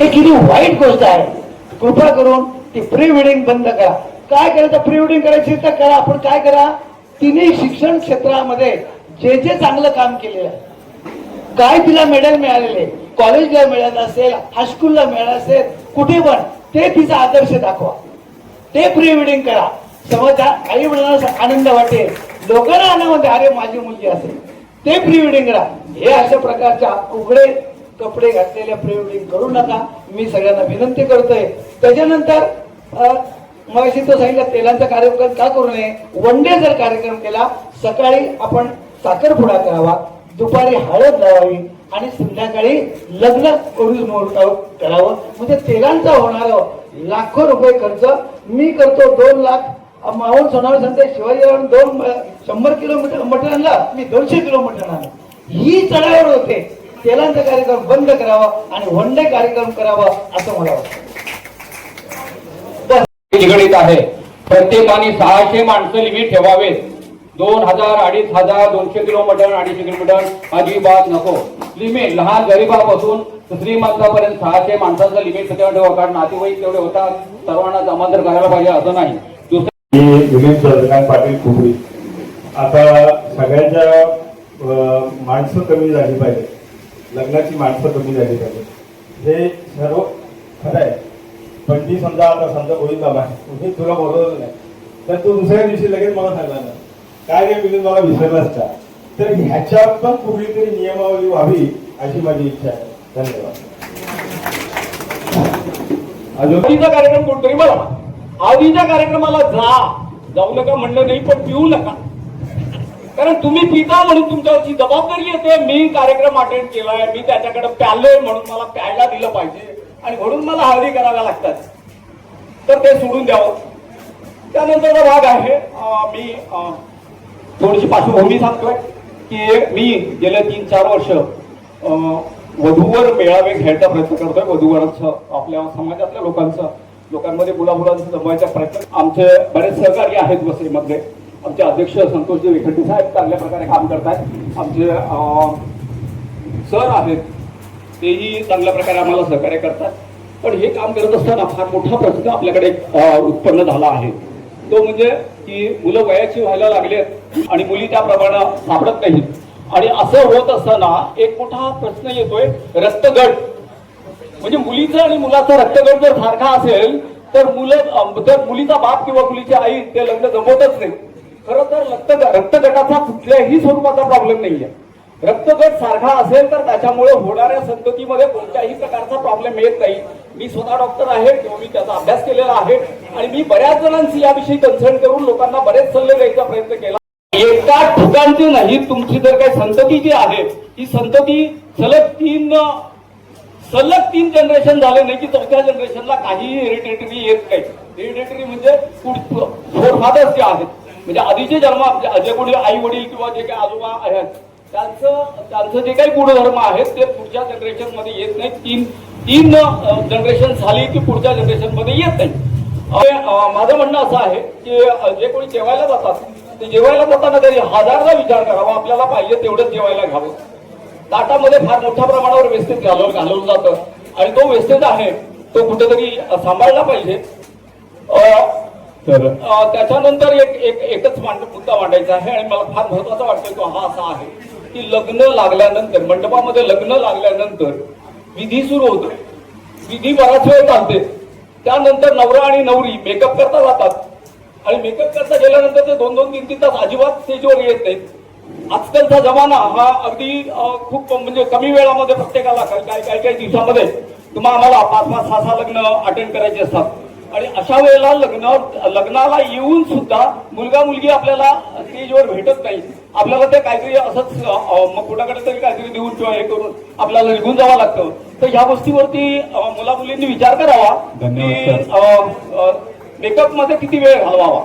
हे किती वाईट गोष्ट आहे. कृपा करून ती प्री वेडिंग बंद करा. काय करायचं प्री वेडिंग करायची तर करा. आपण काय करा? तिने शिक्षण क्षेत्रामध्ये जे जे चांगलं काम केलेलं आहे. काय तिला मेडल मिळालेले. कॉलेजला मिळालं असेल हायस्कूलला मिळालं असेल कुठे पण ते तिचा आदर्श दाखवा. ते प्री वेडिंग करा. समजा आई वडिलांना आनंद वाटेल. लोकांना आनंद वाटेल. अरे माझी मुलगी असेल. ते प्री वेडिंग करा. हे अशा प्रकारच्या उघडे कपडे घातलेल्या प्री करू नका. मी सगळ्यांना विनंती करतोय. त्याच्यानंतर मग तो सांगितलं तेलांचा कार्यक्रम का करू नये? वन डे जर कार्यक्रम केला सकाळी आपण साखरपुडा करावा दुपारी हळद लावावी आणि संध्याकाळी लग्न करून मुहूर्तावर करावं. म्हणजे तेलांचा होणार लाखो रुपये खर्च मी करतो. दोन लाख मावून सोनावर सांगते शिवाजीराव दोन शंभर किलोमीटर मटण आणलं मी दोनशे किलोमीटर आणलं. ही चढावर होते. तेलांचा कार्यक्रम बंद करावा आणि वन डे कार्यक्रम करावा असं मला वाटतं. निगडीत आहे. प्रत्येकाने सहाशे माणसं लिमिट ठेवावेत. दोन हजार अडीच हजार दोनशे किलो मटन अडीचशे किलो मटन अजिबात नको. लिमिट लहान गरीबापासून श्रीमंतापर्यंत सहाशे माणसाचं लिमिट ठेवा कारण नातेवाईक तेवढे होतात. सर्वांना जमांतर करायला पाहिजे असं नाही. दुसरं पाटील कुबळी आता सगळ्यांच्या माणसं कमी झाली पाहिजे लग्नाची माणसं कमी झाली पाहिजे. हे सर्व खरं आहे. पण ती समजा आता समजा कोणी बाबा मी तुला बोलवलं नाही. तर तू दुसऱ्या दिवशी लगेच मला सांगला ना काय रे मिळून मला विसरलाच का? तर ह्याच्यावर पण कुठली तरी नियमावली व्हावी अशी माझी इच्छा आहे. धन्यवाद. अजून कार्यक्रम कोणतरी बघा आवडीच्या कार्यक्रमाला जा. जाऊ नका म्हणलं नाही पण पिऊ नका. कारण तुम्ही पिता म्हणून तुमच्यावरची जबाबदारी येते मी कार्यक्रम अटेंड केलाय मी त्याच्याकडे प्यालोय म्हणून मला प्यायला दिलं पाहिजे. आणि म्हणून मला हळदी कराव्या लागतात. तर ते सोडून द्यावं. त्यानंतरचा भाग आहे मी थोडीशी पार्श्वभूमी सांगतोय की मी गेल्या तीन चार वर्ष वधूवर मेळावे घ्यायचा प्रयत्न करतोय. वधूवरांचं आपल्या समाजातल्या लोकांचं लोकांमध्ये मुलामुलांचं जमवायचा प्रयत्न. आमचे बरेच सहकारी आहेत वसईमधले. आमचे अध्यक्ष संतोषजी वेखंडी साहेब चांगल्या प्रकारे काम करतायत. आमचे सर आहेत. तेही चांगल्या प्रकारे आम्हाला सहकार्य करतात. पण हे काम करत असताना फार मोठा प्रश्न आपल्याकडे उत्पन्न झाला आहे. तो म्हणजे की मुलं वयाची व्हायला लागलेत आणि मुली त्याप्रमाणे सापडत नाहीत. आणि असं होत असताना एक मोठा प्रश्न येतोय रक्तगट. म्हणजे मुलीचा आणि मुलाचा रक्तगट जर सारखा असेल तर मुलं तर मुलीचा बाप किंवा मुलीची आई ते लग्न जमवतच नाही खरं तर रक्त रक्तगटाचा कुठल्याही स्वरूपाचा प्रॉब्लेम नाहीये. रक्तगट सारखा असेल तर त्याच्यामुळे होणाऱ्या संततीमध्ये कोणत्याही प्रकारचा प्रॉब्लेम येत नाही. मी स्वतः डॉक्टर आहे किंवा मी त्याचा अभ्यास केलेला आहे आणि मी बऱ्याच जणांशी याविषयी कन्सल्ट करून लोकांना बरेच सल्ले द्यायचा प्रयत्न केला. एका ठिकाणची नाही तुमची जर काही संतती जी आहे ती संतती सलग तीन सलग तीन जनरेशन झाले नाही की चौथ्या जनरेशनला काहीही हेरिटेटरी येत नाही. हेरिटेटरी म्हणजे फोर फादर्स जे आहेत म्हणजे आधीचे जन्म आपले- जे कोणी आई वडील किंवा जे काही आजोबा आहेत त्यांचं त्यांचं जे काही गुणधर्म आहेत ते पुढच्या जनरेशनमध्ये येत नाही तीन तीन जनरेशन झाली की पुढच्या जनरेशनमध्ये येत नाही माझं म्हणणं असं आहे की जे कोणी जेवायला जातात ते जेवायला जाताना तरी हजारचा विचार करावा. आपल्याला पाहिजे तेवढंच जेवायला घ्यावं. ताटामध्ये फार मोठ्या प्रमाणावर वेस्टेज घालवलं घालवलं जातं. आणि तो वेस्टेज आहे तो कुठेतरी सांभाळला पाहिजे. अं, तर त्याच्यानंतर एक एक एकच मांड मुद्दा मांडायचा आहे आणि मला फार महत्त्वाचा वाटतोय तो हा असा आहे की लग्न लागल्यानंतर मंडपामध्ये लग्न लागल्यानंतर विधी सुरू होतो. विधी बराच वेळ चालते. त्यानंतर नवरा आणि नवरी मेकअप करता जातात. आणि मेकअप करता गेल्यानंतर ते दोन दोन तीन तीन तास अजिबात स्टेजवर येत नाहीत. आजकालचा जमाना हा अगदी खूप म्हणजे कमी वेळामध्ये प्रत्येकाला काही काही काही काही दिवसामध्ये तुम्हाला आम्हाला पाच पाच सहा सहा लग्न अटेंड करायचे असतात. आणि अशा वेळेला लग्न लग्नाला येऊन सुद्धा मुलगा मुलगी आपल्याला स्टेजवर भेटत नाही. आपल्याला ते काहीतरी असंच मग कुणाकडे तरी काहीतरी देऊन किंवा हे करून आपल्याला निघून जावं लागतं. तर ह्या गोष्टीवरती मुला मुलींनी विचार करावा की मेकअपमध्ये किती वेळ घालवावा?